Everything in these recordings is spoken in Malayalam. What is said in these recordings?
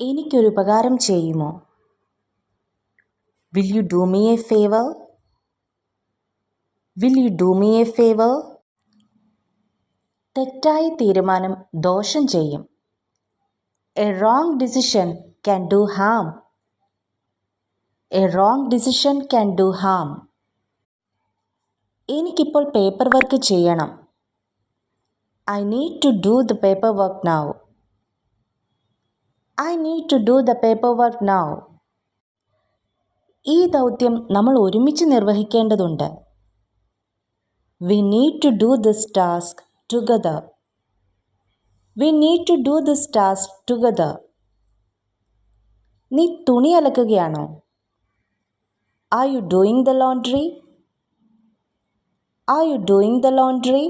എനിക്കൊരു ഉപകാരം ചെയ്യുമോ? Will you do me a favour will you do me a favour തെറ്റായ തീരുമാനം ദോഷം ചെയ്യും. A wrong decision can do harm a wrong decision can do harm എനിക്കിപ്പോൾ പേപ്പർ വർക്ക് ചെയ്യണം. I need to do the paper work now I need to do the paper work now ഈ ദൗത്യം നമ്മൾ ഒരുമിച്ച് നിർവഹിക്കേണ്ടതുണ്ട്. We need to do this task together we need to do this task together നീ തുണി അലക്കുകയാണോ? Are you doing the laundry are you doing the laundry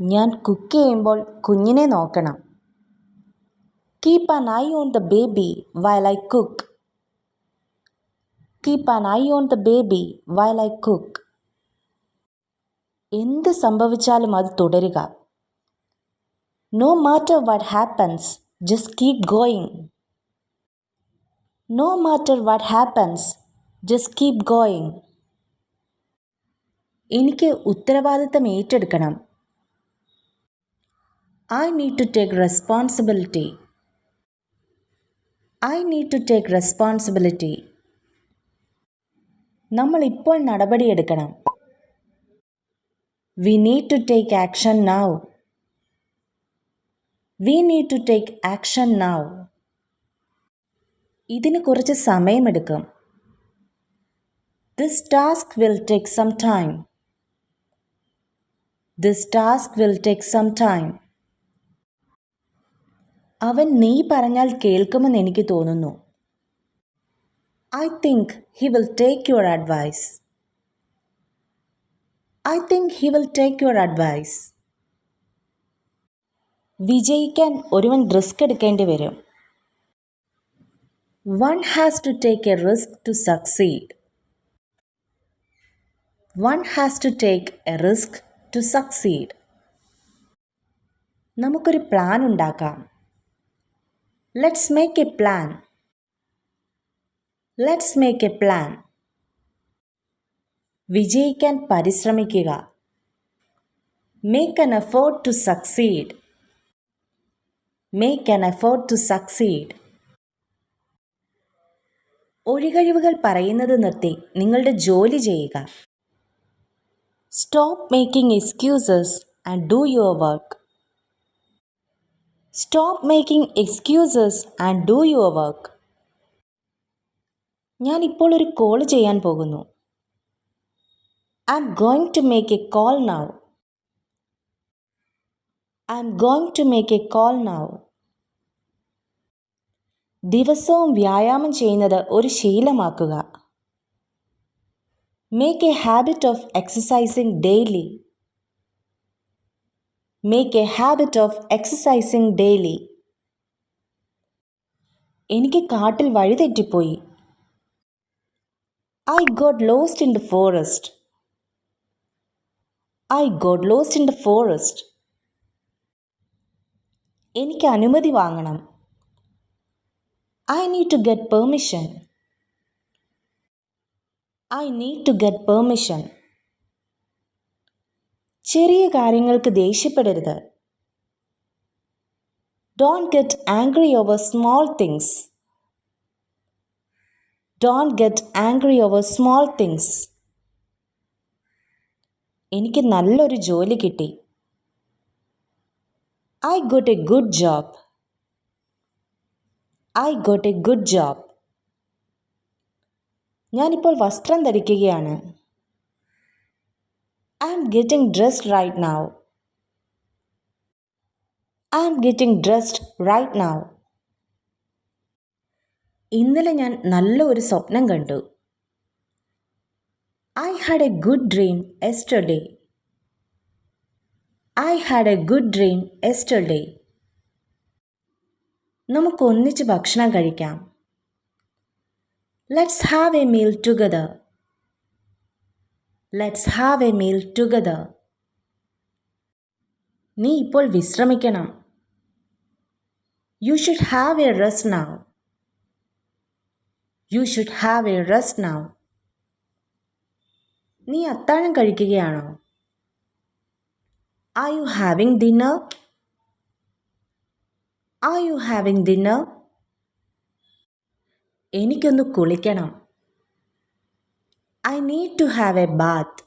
ഞാൻ കുക്ക് ചെയ്യുമ്പോൾ കുഞ്ഞിനെ നോക്കണം. keep an eye on the baby while I cook keep an eye on the baby while I cook എന്ത് സംഭവിച്ചാലും അത് തുടരുക no matter what happens just keep going no matter what happens just keep going എനിക്ക് ഉത്തരവാദിത്തം ഏറ്റെടുക്കണം I need to take responsibility I need to take responsibility നമ്മൾ ഇപ്പോൾ നടപടിയെടുക്കണം we need to take action now we need to take action now ഇതിന് കുറച്ച് സമയമെടുക്കും this task will take some time this task will take some time അവൻ നീ പറഞ്ഞാൽ കേൾക്കുമെന്ന് എനിക്ക് തോന്നുന്നു. I think he will take your advice I think he will take your advice വിജയിക്കാൻ ഒരുവൻ റിസ്ക് എടുക്കേണ്ടി വരും. One has to take a risk to succeed one has to take a risk to succeed നമുക്കൊരു പ്ലാൻ ഉണ്ടാക്കാം. Let's make a plan let's make a plan വിജയിക്കാൻ പരിശ്രമിക്കുക. Make an effort to succeed make an effort to succeed ഒഴികഴിവുകൾ പറയുന്നത് നിർത്തി നിങ്ങളുടെ ജോലി ചെയ്യുക. Stop making excuses and do your work stop making excuses and do your work ഞാൻ ഇപ്പോൾ ഒരു കോൾ ചെയ്യാൻ പോകുന്നു. I'm going to make a call now I'm going to make a call now ദിവസവും വ്യായാമം ചെയ്യുന്നത് ഒരു ശീലമാക്കുക. Make a habit of exercising daily make a habit of exercising daily എനിക്ക് കാട്ടിൽ വഴിതെറ്റിപ്പോയി I got lost in the forest I got lost in the forest എനിക്ക് അനുമതി വാങ്ങണം. I need to get permission I need to get permission ചെറിയ കാര്യങ്ങൾക്ക് ദേഷ്യപ്പെടരുത്. Don't get angry over small things don't get angry over small things എനിക്ക് നല്ലൊരു ജോലി കിട്ടി. I got a good job I got a good job ഞാനിപ്പോൾ വസ്ത്രം ധരിക്കുകയാണ്. I am getting dressed right now. I am getting dressed right now. ഇന്നലെ ഞാൻ നല്ല ഒരു സ്വപ്നം കണ്ടു. I had a good dream yesterday I had a good dream yesterday നമുക്ക് ഒന്നിച്ച് ഭക്ഷണം കഴിക്കാം. Let's have a meal together let's have a meal together നീ ഇപ്പോൾ വിശ്രമിക്കണം. You should have a rest now you should have a rest now നീ അത്താഴം കഴിക്കുകയാണോ? Are you having dinner are you having dinner എനിക്കൊന്ന് കുളിക്കണം. I need to have a bath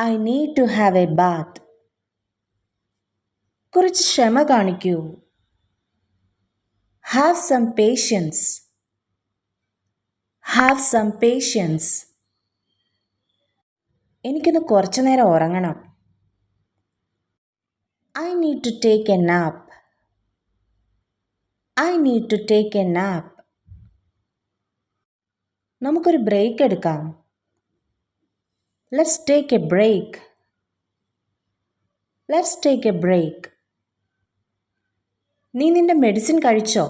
I need to have a bath കുറച്ച് ക്ഷമ കാണിക്കൂ. Have some patience have some patience എനിക്കൊന്ന് കുറച്ചു നേരം ഉറങ്ങണം. I need to take a nap I need to take a nap നമുക്കൊരു ബ്രേക്ക് എടുക്കാം. Let's take a break let's take a break നീ നിന്റെ മെഡിസിൻ കഴിച്ചോ?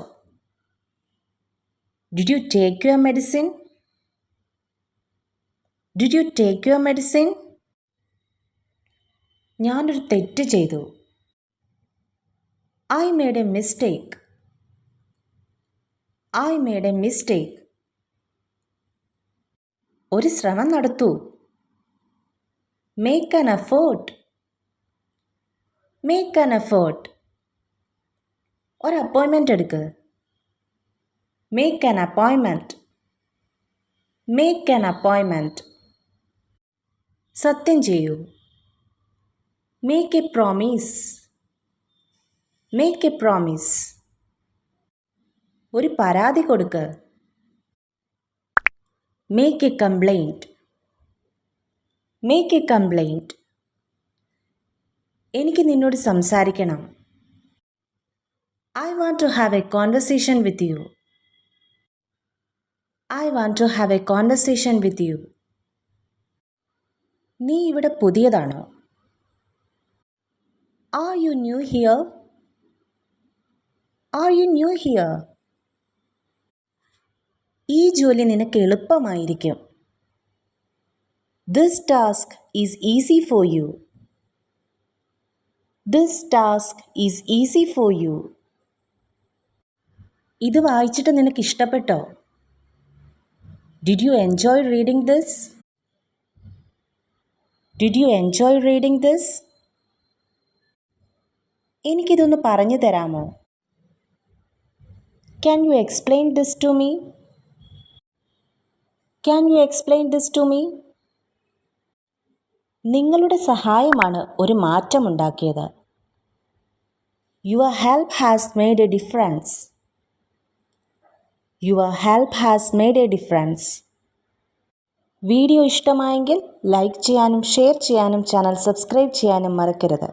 Did you take your medicine did you take your medicine ഞാനൊരു തെറ്റ് ചെയ്തു. I made a mistake I made a mistake ഒരു ശ്രമം നടത്തൂ. Make an effort make an effort ഒരു അപ്പോയിൻമെന്റ് എടുക്ക്. മേക്ക് ആൻ അപ്പോയിൻമെന്റ് മേക്ക് ആൻ അപ്പോയിൻമെന്റ് സത്യം ചെയ്യൂ. Make a promise make a promise ഒരു പരാതി കൊടുക്ക്. Make A complaint make A complaint എനിക്ക് നിന്നോട് സംസാരിക്കണം. I want to have a conversation with you I want to have a conversation with you നീ ഇവിടെ പുതിയതാണോ? Are you new here are you new here ഈ ജോലി നിനക്ക് എളുപ്പമായിരിക്കും. This task is easy for you this task is easy for you ഇത് വായിച്ചിട്ട് നിനക്ക് ഇഷ്ടപ്പെട്ടോ? Did you enjoy reading this did you enjoy reading this എനിക്കിതൊന്ന് പറഞ്ഞു തരാമോ? Can you explain this to me can you explain this to me നിങ്ങളുടെ സഹായമാണ് ഒരു മാറ്റമുണ്ടാക്കിയത്. Your help has made a difference your help has made a difference video ഇഷ്ടമായെങ്കിൽ ലൈക്ക് ചെയ്യാനും ഷെയർ ചെയ്യാനും ചാനൽ സബ്സ്ക്രൈബ് ചെയ്യാനും മറക്കരുത്.